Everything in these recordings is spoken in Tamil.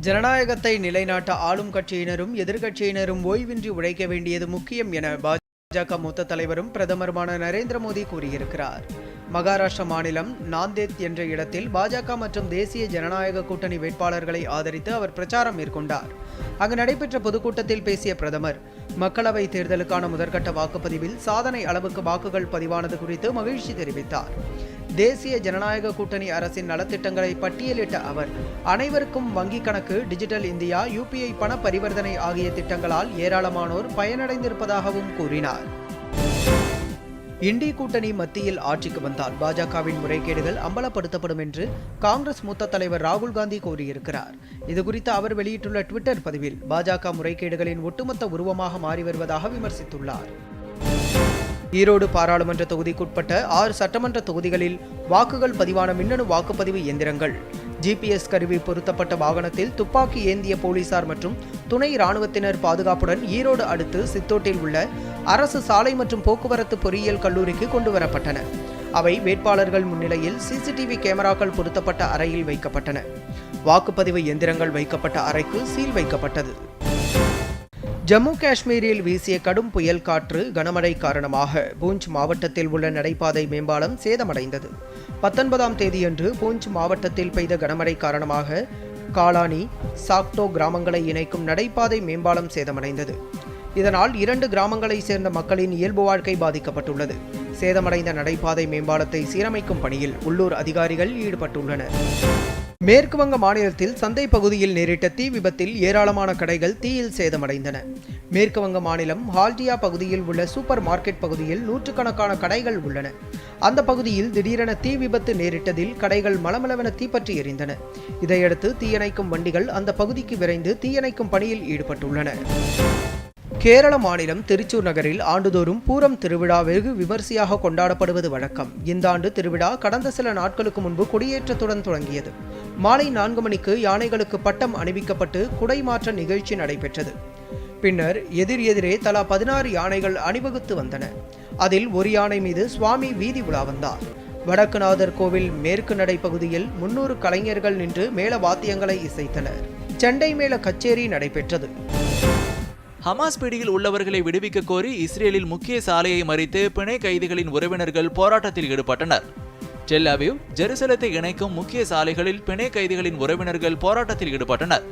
ஜனநாயகத்தை நிலைநாட்ட ஆளும் கட்சியினரும் எதிர்க்கட்சியினரும் ஓய்வின்றி உழைக்க வேண்டியது முக்கியம் என பாஜக மூத்த தலைவரும் பிரதமருமான நரேந்திர மோடி கூறியிருக்கிறார். மகாராஷ்டிர மாநிலம் நாந்தேத் என்ற இடத்தில் பாஜக மற்றும் தேசிய ஜனநாயக கூட்டணி வேட்பாளர்களை ஆதரித்து அவர் பிரச்சாரம் மேற்கொண்டார். அங்கு நடைபெற்ற பொதுக்கூட்டத்தில் பேசிய பிரதமர் மக்களவை தேர்தலுக்கான முதற்கட்ட வாக்குப்பதிவில் சாதனை அளவுக்கு வாக்குகள் பதிவானது குறித்து மகிழ்ச்சி தெரிவித்தார். தேசிய ஜனநாயக கூட்டணி அரசின் நலத்திட்டங்களை பட்டியலிட்ட அவர் அனைவருக்கும் வங்கிக் கணக்கு டிஜிட்டல் இந்தியா யூபிஐ பண பரிவர்த்தனை ஆகிய திட்டங்களால் ஏராளமானோர் பயனடைந்திருப்பதாகவும் கூறினார். இண்டி கூட்டணி மத்தியில் ஆட்சிக்கு வந்தால் பாஜகவின் முறைகேடுகள் அம்பலப்படுத்தப்படும் என்று காங்கிரஸ் மூத்த தலைவர் ராகுல் காந்தி கூறியிருக்கிறார். இதுகுறித்து அவர் வெளியிட்டுள்ள ட்விட்டர் பதிவில் பாஜக முறைகேடுகளின் ஒட்டுமொத்த உருவமாக மாறி வருவதாக விமர்சித்துள்ளார். ஈரோடு பாராளுமன்ற தொகுதிக்குட்பட்ட ஆறு சட்டமன்ற தொகுதிகளில் வாக்குகள் பதிவான மின்னணு வாக்குப்பதிவு இயந்திரங்கள். ஜிபிஎஸ் கருவி பொருத்தப்பட்ட வாகனத்தில் துப்பாக்கி ஏந்திய போலீசார் மற்றும் துணை ராணுவத்தினர் பாதுகாப்புடன் ஈரோடு அடுத்து சித்தோட்டில் உள்ள அரசு சாலை மற்றும் போக்குவரத்து பொறியியல் கல்லூரிக்கு கொண்டு வரப்பட்டன. அவை வேட்பாளர்கள் முன்னிலையில் சிசிடிவி கேமராக்கள் பொருத்தப்பட்ட அறையில் வைக்கப்பட்டன. வாக்குப்பதிவு எந்திரங்கள் வைக்கப்பட்ட அறைக்கு சீல் வைக்கப்பட்டது. ஜம்மு காஷ்மீரில் வீசிய கடும் புயல் காற்று கனமழை காரணமாக பூஞ்ச் மாவட்டத்தில் உள்ள நடைபாதை மேம்பாலம் சேதமடைந்தது. பத்தொன்பதாம் தேதியன்று பூஞ்ச் மாவட்டத்தில் பெய்த கனமழை காரணமாக காலானி சாக்டோ கிராமங்களை இணைக்கும் நடைபாதை மேம்பாலம் சேதமடைந்தது. இதனால் இரண்டு கிராமங்களைச் சேர்ந்த மக்களின் இயல்பு வாழ்க்கை பாதிக்கப்பட்டுள்ளது. சேதமடைந்த நடைபாதை மேம்பாலத்தை சீரமைக்கும் பணியில் உள்ளூர் அதிகாரிகள் ஈடுபட்டுள்ளனர். மேற்கு வங்க மாநிலத்தில் சந்தை பகுதியில் நேரிட்ட தீ விபத்தில் ஏராளமான கடைகள் தீயில் சேதமடைந்தன. மேற்கு வங்க மாநிலம் ஹால்டியா பகுதியில் உள்ள சூப்பர் மார்க்கெட் பகுதியில் நூற்றுக்கணக்கான கடைகள் உள்ளன. அந்த பகுதியில் திடீரென தீ விபத்து நேரிட்டதில் கடைகள் மளமளவென தீப்பற்றி எரிந்தன. இதையடுத்து தீயணைக்கும் வண்டிகள் அந்த பகுதிக்கு விரைந்து தீயணைக்கும் பணியில் ஈடுபட்டுள்ளன. கேரள மாநிலம் திருச்சூர் நகரில் ஆண்டுதோறும் பூரம் திருவிழா வெகு விமரிசையாக கொண்டாடப்படுவது வழக்கம். இந்த ஆண்டு திருவிழா கடந்த சில நாட்களுக்கு முன்பு கொடியேற்றத்துடன் தொடங்கியது. மாலை நான்கு மணிக்கு யானைகளுக்கு பட்டம் அணிவிக்கப்பட்டு குடை மாற்ற நிகழ்ச்சி நடைபெற்றது. பின்னர் எதிர் எதிரே தலா பதினாறு யானைகள் அணிவகுத்து வந்தன. அதில் ஒரு யானை மீது சுவாமி வீதி உலா வந்தார். வடக்குநாதர் கோவில் மேற்கு நடை பகுதியில் முன்னூறு கலைஞர்கள் நின்று மேள வாத்தியங்களை இசைத்தனர். செண்டை மேள கச்சேரி நடைபெற்றது. ஹமாஸ் பிடியில் உள்ளவர்களை விடுவிக்க கோரி இஸ்ரேலில் முக்கிய சாலையை மறித்து பிணை கைதிகளின் உறவினர்கள் போராட்டத்தில் ஈடுபட்டனர். டெல் ஜெருசலத்தை இணைக்கும் முக்கிய சாலைகளில் பிணை கைதிகளின் உறவினர்கள் போராட்டத்தில் ஈடுபட்டனர்.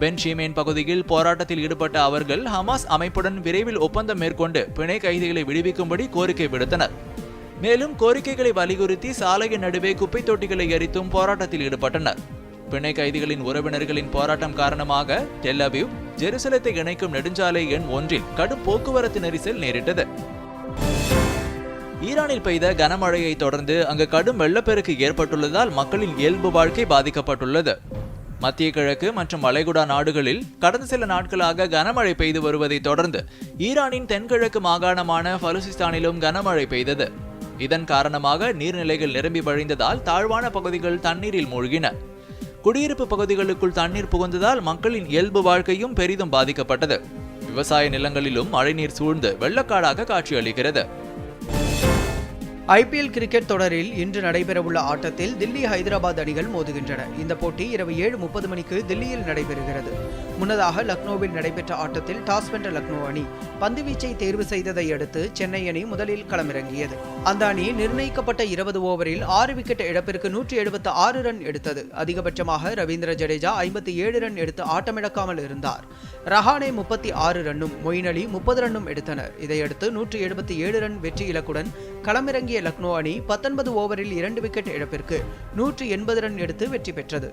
பென் ஷீமேன் பகுதியில் போராட்டத்தில் ஈடுபட்ட அவர்கள் ஹமாஸ் அமைப்புடன் விரைவில் ஒப்பந்தம் மேற்கொண்டு பிணை கைதிகளை விடுவிக்கும்படி கோரிக்கை விடுத்தனர். மேலும் கோரிக்கைகளை வலியுறுத்தி சாலையின் நடுவே குப்பை தொட்டிகளை எரித்தும் போராட்டத்தில் ஈடுபட்டனர். பிணை கைதிகளின் உறவினர்களின் போராட்டம் காரணமாக டெல் ஜெருசலத்தை இணைக்கும் நெடுஞ்சாலை எண் ஒன்றில் கடும் போக்குவரத்து நெரிசல் நேரிட்டது. ஈரானில் பெய்த கனமழையை தொடர்ந்து அங்கு கடும் வெள்ளப்பெருக்கு ஏற்பட்டுள்ளதால் மக்களின் இயல்பு வாழ்க்கை பாதிக்கப்பட்டுள்ளது. மத்திய கிழக்கு மற்றும் வளைகுடா நாடுகளில் கடந்த சில நாட்களாக கனமழை பெய்து வருவதை தொடர்ந்து ஈரானின் தென்கிழக்கு மாகாணமான பலுசிஸ்தானிலும் கனமழை பெய்தது. இதன் காரணமாக நீர்நிலைகள் நிரம்பி வழிந்ததால் தாழ்வான பகுதிகள் தண்ணீரில் மூழ்கின. குடியிருப்பு பகுதிகளுக்குள் தண்ணீர் புகுந்ததால் மக்களின் இயல்பு வாழ்க்கையும் பெரிதும் பாதிக்கப்பட்டது. விவசாய நிலங்களிலும் மழைநீர் சூழ்ந்து வெள்ளக்காடாக காட்சியளிக்கிறது. ஐபிஎல் கிரிக்கெட் தொடரில் இன்று நடைபெறவுள்ள ஆட்டத்தில் தில்லி ஹைதராபாத் அணிகள் மோதுகின்றன. இந்த போட்டி இரவு ஏழு முப்பது மணிக்கு தில்லியில் நடைபெறுகிறது. முன்னதாக லக்னோவில் நடைபெற்ற ஆட்டத்தில் டாஸ் வென்ற லக்னோ அணி பந்துவீச்சை தேர்வு செய்ததை அடுத்து சென்னை அணி முதலில் களமிறங்கியது. அந்த அணி நிர்ணயிக்கப்பட்ட இருபது ஓவரில் ஆறு விக்கெட் இழப்பிற்கு நூற்றி எழுபத்து ஆறு ரன் எடுத்தது. அதிகபட்சமாக ரவீந்திர ஜடேஜா ஐம்பத்தி ஏழு ரன் எடுத்து ஆட்டமிழக்காமல் இருந்தார். ரஹானே முப்பத்தி ஆறு ரன்னும் மொயின் அலி முப்பது ரன்னும் எடுத்தனர். இதையடுத்து நூற்றி எழுபத்தி ஏழு ரன் வெற்றி இலக்குடன் களமிறங்கிய லக்னோ அணி பத்தொன்பது ஓவரில் இரண்டு விக்கெட் இழப்பிற்கு நூற்றி எண்பது ரன் எடுத்து வெற்றி பெற்றது.